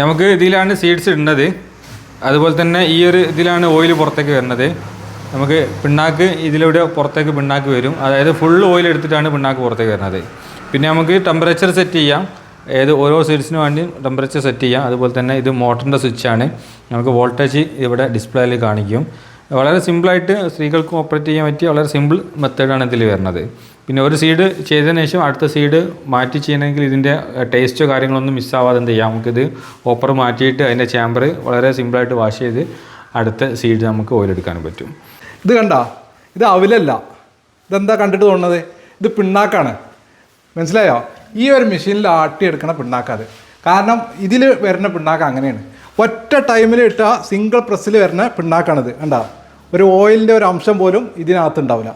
നമുക്ക് ഇതിലാണ് സീഡ്സ് ഇടുന്നത്. അതുപോലെ തന്നെ ഈ ഒരു ഇതിലാണ് ഓയിൽ പുറത്തേക്ക് വരുന്നത്. നമുക്ക് പിണ്ണാക്ക് ഇതിലൂടെ പുറത്തേക്ക് പിണ്ണാക്ക് വരും. അതായത് ഫുൾ ഓയിൽ എടുത്തിട്ടാണ് പിണ്ണാക്ക് പുറത്തേക്ക് വരുന്നത്. പിന്നെ നമുക്ക് ടെമ്പറേച്ചർ സെറ്റ് ചെയ്യാം. ഏത് ഓരോ സീഡ്സിന് വേണ്ടി ടെമ്പറേച്ചർ സെറ്റ് ചെയ്യാം. അതുപോലെ തന്നെ ഇത് മോട്ടറിന്റെ സ്വിച്ചാണ് നമുക്ക് വോൾട്ടേജ് ഇവിടെ ഡിസ്പ്ലേയിൽ കാണിക്കും. വളരെ സിമ്പിളായിട്ട് സ്ത്രീകൾക്ക് ഓപ്പറേറ്റ് ചെയ്യാൻ പറ്റിയ വളരെ സിമ്പിൾ മെത്തേഡാണ് ഇതിൽ വരുന്നത്. പിന്നെ ഒരു സീഡ് ചെയ്തതിന് ശേഷം അടുത്ത സീഡ് മാറ്റി ചെയ്യണമെങ്കിൽ ഇതിന്റെ ടേസ്റ്റോ കാര്യങ്ങളൊന്നും മിസ്സാവാതെ എന്ത് ചെയ്യാം? നമുക്കിത് ഓപ്പർ മാറ്റിയിട്ട് അതിന്റെ ചാമ്പർ വളരെ സിമ്പിളായിട്ട് വാഷ് ചെയ്ത് അടുത്ത സീഡ് നമുക്ക് ഓയിലെടുക്കാൻ പറ്റും. ഇത് കണ്ട? ഇത് അവിലല്ല. ഇതെന്താ കണ്ടിട്ട് തോന്നുന്നത്? ഇത് പിണ്ണാക്കാണ്. മനസ്സിലായോ? ഈ ഒരു മെഷീനിൽ ആട്ടിയെടുക്കണ പിണ്ണാക്കാത് കാരണം ഇതിൽ വരുന്ന പിണ്ണാക്ക അങ്ങനെയാണ്. ഒറ്റ ടൈമിൽ ഇട്ട സിംഗിൾ പ്രസ്സിൽ വരുന്ന പിണ്ണാക്കാണിത്. കണ്ട? ഒരു ഓയിലിന്റെ ഒരു അംശം പോലും ഇതിനകത്ത് ഉണ്ടാവില്ല.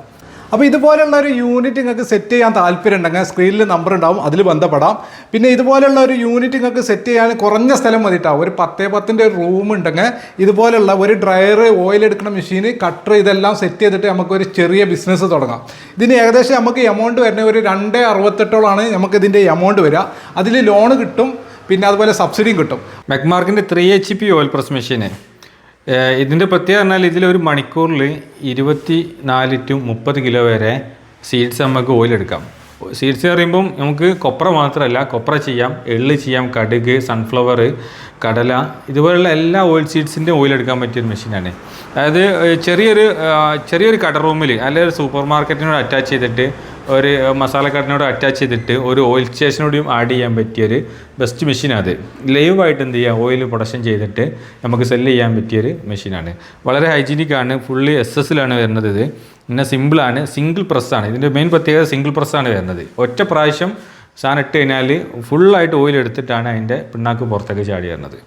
അപ്പോൾ ഇതുപോലെയുള്ള ഒരു യൂണിറ്റ് നിങ്ങൾക്ക് സെറ്റ് ചെയ്യാൻ താല്പര്യം ഉണ്ടെങ്കിൽ സ്ക്രീനിൽ നമ്പർ ഉണ്ടാവും അതിൽ ബന്ധപ്പെടാം. പിന്നെ ഇതുപോലെയുള്ള ഒരു യൂണിറ്റ് നിങ്ങൾക്ക് സെറ്റ് ചെയ്യാൻ കുറഞ്ഞ സ്ഥലം മതിട്ടാവും. ഒരു പത്തേ പത്തിന്റെ ഒരു റൂം ഉണ്ടെങ്കിൽ ഇതുപോലെയുള്ള ഒരു ഡ്രയർ ഓയിൽ എടുക്കുന്ന മെഷീൻ കട്ടർ ഇതെല്ലാം സെറ്റ് ചെയ്തിട്ട് നമുക്കൊരു ചെറിയ ബിസിനസ് തുടങ്ങാം. ഇതിന് ഏകദേശം നമുക്ക് എമൗണ്ട് വരുന്ന ഒരു രണ്ട് അറുപത്തെട്ടോളാണ് നമുക്ക് ഇതിന്റെ എമൗണ്ട് വരിക. അതിൽ ലോൺ കിട്ടും പിന്നെ അതുപോലെ സബ്സിഡിയും കിട്ടും. മെക്മാർക്കിന്റെ three H P oil press മെഷീന് ഇതിന്റെ പ്രത്യേകത പറഞ്ഞാൽ ഒരു മണിക്കൂറിൽ ഇരുപത്തി നാല് ടു മുപ്പത് കിലോ വരെ സീഡ്സ് നമുക്ക് ഓയിലെടുക്കാം. സീഡ്സ് പറയുമ്പം നമുക്ക് കൊപ്ര മാത്രമല്ല കൊപ്ര ചെയ്യാം എള്ള് ചെയ്യാം കടുക് സൺഫ്ലവർ കടല ഇതുപോലുള്ള എല്ലാ ഓയിൽ സീഡ്സിന്റെ ഓയിൽ എടുക്കാൻ പറ്റിയൊരു മെഷീനാണ് അതായത് ചെറിയൊരു ചെറിയൊരു കട റൂമിൽ അല്ലെങ്കിൽ ഒരു സൂപ്പർ മാർക്കറ്റിനോട് അറ്റാച്ച് ചെയ്തിട്ട് ഒരു മസാലക്കാട്ടിനോട് അറ്റാച്ച് ചെയ്തിട്ട് ഒരു ഓയിൽ സ്റ്റേഷനോടും ആഡ് ചെയ്യാൻ പറ്റിയൊരു ബെസ്റ്റ് മെഷീനാണ് അത്. ലൈവായിട്ട് എന്ത് ചെയ്യുക ഓയിൽ പ്രൊഡക്ഷൻ ചെയ്തിട്ട് നമുക്ക് സെല്ല് ചെയ്യാൻ പറ്റിയൊരു മെഷീനാണ് വളരെ ഹൈജീനിക് ആണ് ഫുള്ളി എസ് എസിലാണ് വരുന്നത് ഇത്. പിന്നെ സിമ്പിളാണ് സിംഗിൾ പ്രസ്സാണ് ഇതിന്റെ മെയിൻ പ്രത്യേകത സിംഗിൾ പ്രസ്സാണ് വരുന്നത്. ഒറ്റ പ്രാവശ്യം സാധനം ഇട്ട് കഴിഞ്ഞാൽ ഫുള്ളായിട്ട് ഓയിൽ എടുത്തിട്ടാണ് അതിന്റെ പിണ്ണാക്ക് പുറത്തേക്ക് ചാടി വരുന്നത്.